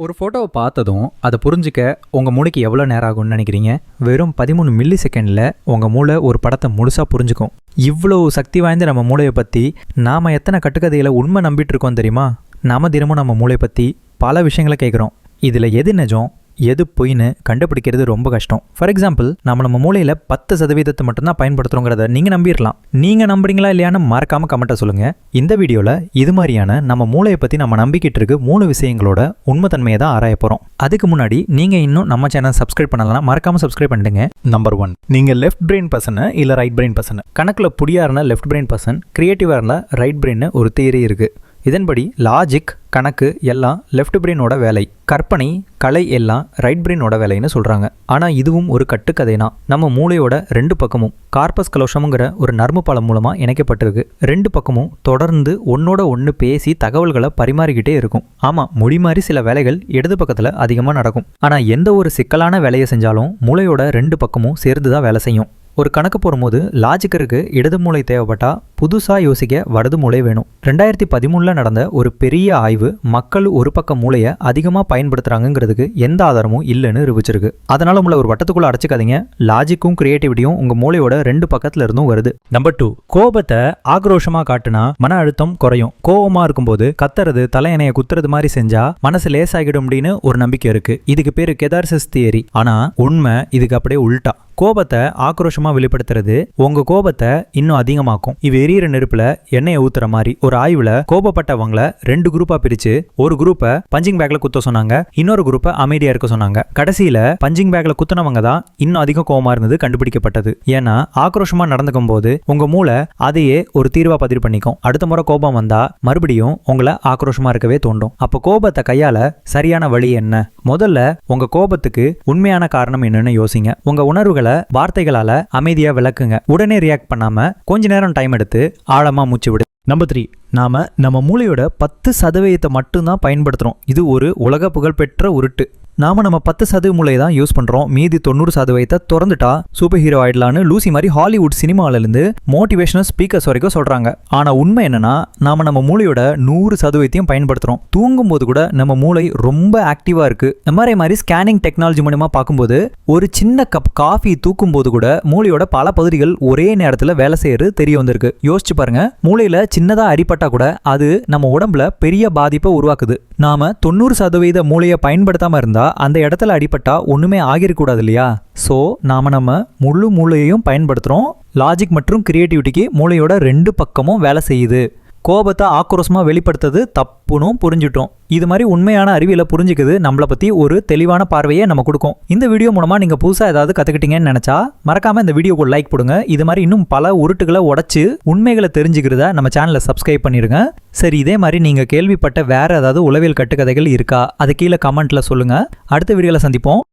ஒரு ஃபோட்டோவை பார்த்ததும் அதை புரிஞ்சிக்க உங்கள் மூளைக்கு எவ்வளோ நேரம் ஆகும்னு நினைக்கிறீங்க? வெறும் பதிமூணு மில்லி செகண்டில் உங்கள் மூளை ஒரு படத்தை முழுசாக புரிஞ்சுக்கும். இவ்வளோ சக்தி வாய்ந்த நம்ம மூளையை பற்றி நாம் எத்தனை கட்டுக்கதைகளை உண்மை நம்பிட்டு இருக்கோம் தெரியுமா? நாம தினமும் நம்ம மூளை பற்றி பல விஷயங்களை கேட்குறோம் இதில் எது நிஜம்? எது பொய்ன்னு கண்டுபிடிக்கிறது ரொம்ப கஷ்டம். ஃபார் எக்ஸாம்பிள் நம்ம நம்ம மூளையில் பத்து சதவீதத்தை மட்டும்தான் பயன்படுத்துகிறோங்கிறத நீங்கள் நம்பிடலாம் நீங்கள் நம்புறீங்களா இல்லையான்னு மறக்காமல் கமெண்ட்டை சொல்லுங்கள் இந்த வீடியோவில் இது மாதிரியான நம்ம மூளையை பற்றி நம்ம நம்பிக்கிட்டு இருக்க மூணு விஷயங்களோட உண்மைத்தன்மையை தான் ஆராய போகிறோம் அதுக்கு முன்னாடி நீங்கள் இன்னும் நம்ம சேனல் சப்ஸ்கிரைப் பண்ணலாம் மறக்காமல் சப்ஸ்கிரைப் பண்ணிடுங்க. நம்பர் ஒன் நீங்கள் லெஃப்ட் பிரெயின் பர்சனு இல்லை ரைட் பிரெயின் பர்சனு கணக்கில் புடியாக இருந்தால் லெஃப்ட் பிரெயின் பர்சன் கிரியேட்டிவாக இருந்தால் ரைட் பிரெயின் ஒரு தியரி இருக்குது இதன்படி லாஜிக் கணக்கு எல்லாம் லெஃப்ட் பிரெயினோட வேலை. கற்பனை கலை எல்லாம் ரைட் பிரெயினோட வேலைன்னு சொல்கிறாங்க ஆனால் இதுவும் ஒரு கட்டுக்கதை தான் நம்ம மூளையோட ரெண்டு பக்கமும் கார்பஸ் கலோஷமுங்கிற ஒரு நர்ம பாலம் மூலமாக இணைக்கப்பட்டிருக்கு. ரெண்டு பக்கமும் தொடர்ந்து ஒன்னோட ஒன்று பேசி தகவல்களை பரிமாறிக்கிட்டே இருக்கும். ஆமாம் மொழி மாதிரி சில வேலைகள் இடது பக்கத்தில் அதிகமாக நடக்கும். ஆனால் எந்த ஒரு சிக்கலான வேலையை செஞ்சாலும் மூளையோட ரெண்டு பக்கமும் சேர்ந்து தான் வேலை செய்யும். ஒரு கணக்கு போடும்போது லாஜிக்கருக்கு இடது மூளை தேவைப்பட்டால் புதுசாக யோசிக்க வடது மூளை வேணும். ரெண்டாயிரத்தி பதிமூணில் நடந்த ஒரு பெரிய ஆய்வு மக்கள் ஒரு பக்க மூளையை அதிகமாக பயன்படுத்துகிறாங்கிறதுக்கு எந்த ஆதாரமும் இல்லைன்னு நிரூபிச்சிருக்கு. அதனால் உங்களை ஒரு வட்டத்துக்குள்ள அடைச்சிக்காதீங்க. லாஜிக்கும் கிரியேட்டிவிட்டியும் உங்கள் மூளையோட ரெண்டு பக்கத்தில் இருந்தும் வருது. நம்பர் டூ கோபத்தை ஆக்ரோஷமாக காட்டுனா மன அழுத்தம் குறையும். கோபமாக இருக்கும்போது கத்துறது தலையணையை குத்துறது மாதிரி செஞ்சால் மனசு லேசாகிடும் அப்படின்னு ஒரு நம்பிக்கை இருக்குது இதுக்கு பேர் கெதார்சிஸ் தியரி ஆனால் உண்மை இதுக்கு அப்படியே உள்டா கோபத்தை ஆக்ரோஷமாக வெளிப்படுத்துறது உங்கள் கோபத்தை இன்னும் அதிகமாக்கும். இது எரியிற நெருப்புல எண்ணெயை ஊத்துற மாதிரி ஒரு ஆய்வுல கோபப்பட்டவங்கள ரெண்டு குரூப்பா பிரிச்சு ஒரு குரூப்பை பஞ்சிங் பேக்ல குத்த சொன்னாங்க. இன்னொரு குரூப்பை அமைதியா இருக்க சொன்னாங்க. கடைசியில பஞ்சிங் பேக்ல குத்துனவங்க தான் இன்னும் அதிக கோபமா இருந்தது கண்டுபிடிக்கப்பட்டது. ஏன்னா ஆக்ரோஷமா நடந்துக்கும் போது உங்க மூளை அதையே ஒரு தீர்வா பதிவு பண்ணிக்கும். அடுத்த முறை கோபம் வந்தா மறுபடியும் உங்களை ஆக்ரோஷமா இருக்கவே தோண்டும். அப்போ கோபத்தை கையால சரியான வழி என்ன? முதல்ல உங்க கோபத்துக்கு உண்மையான காரணம் என்னன்னு யோசிங்க. உங்க உணர்வுகளை வார்த்தைகளால அமைதியா விளக்குங்க. உடனே ரியாக்ட் பண்ணாம கொஞ்ச நேரம் டைம் எடுத்து ஆழமா மூச்சு விடு. நம்பர் த்ரீ நாம நம்ம மூளையோட பத்து சதவீதத்தை மட்டும்தான் பயன்படுத்துகிறோம் இது ஒரு உலக புகழ்பெற்ற உருட்டு. நாம நம்ம பத்து சதவீத மூலையை தான் யூஸ் பண்றோம். மீதி தொண்ணூறு சதவீதத்தை திறந்துட்டா சூப்பர் ஹீரோ ஆயிடலான்னு லூசி மாதிரி ஹாலிவுட் சினிமால இருந்து மோட்டிவேஷனல் ஸ்பீக்கர்ஸ் வரைக்கும் சொல்றாங்க. ஆனா உண்மை என்னன்னா நாம நம்ம மூளையோட நூறு சதவீதத்தையும் பயன்படுத்துறோம். தூங்கும் போது கூட நம்ம மூளை ரொம்ப ஆக்டிவா இருக்கு. இந்த மாதிரி மாதிரி ஸ்கேனிங் டெக்னாலஜி மூலயமா பார்க்கும்போது ஒரு சின்ன கப் காஃபி தூக்கும் போது கூட மூளையோட பல பகுதிகள் ஒரே நேரத்துல வேலை செய்யறது தெரிய வந்திருக்கு. யோசிச்சு பாருங்க மூளையில சின்னதா அடிப்பட்டா கூட அது நம்ம உடம்புல பெரிய பாதிப்பை உருவாக்குது. நாம தொண்ணூறு சதவீத மூளையை பயன்படுத்தாம இருந்தா அந்த இடத்துல அடிபட்டா ஒண்ணுமே ஆகிருக்கூடாது இல்லையா ஸோ நாம நம்ம முழு மூளையையும் பயன்படுத்துறோம். லாஜிக் மற்றும் கிரியேட்டிவிட்டிக்கு மூளையோட ரெண்டு பக்கமும் வேலை செய்யுது. கோபத்தை ஆக்ரோஷமாக வெளிப்படுத்துறது தப்புனும் புரிஞ்சுட்டோம். இது மாதிரி உண்மையான அறிவியலை புரிஞ்சுக்குது நம்மளை பற்றி ஒரு தெளிவான பார்வையை நம்ம கொடுக்கும். இந்த வீடியோ மூலமாக நீங்கள் புதுசாக ஏதாவது கற்றுக்கிட்டீங்கன்னு நினச்சா மறக்காமல் இந்த வீடியோக்கு லைக் கொடுங்க இது மாதிரி இன்னும் பல உருட்டுகளை உடச்சி உண்மைகளை தெரிஞ்சுக்கிறத நம்ம சேனலை சப்ஸ்கிரைப் பண்ணிடுங்க சரி இதே மாதிரி நீங்கள் கேள்விப்பட்ட வேறு ஏதாவது உளவியல் கட்டுக்கதைகள் இருக்கா? அது கீழே கமெண்ட்டில் சொல்லுங்கள் அடுத்த வீடியோவில் சந்திப்போம்.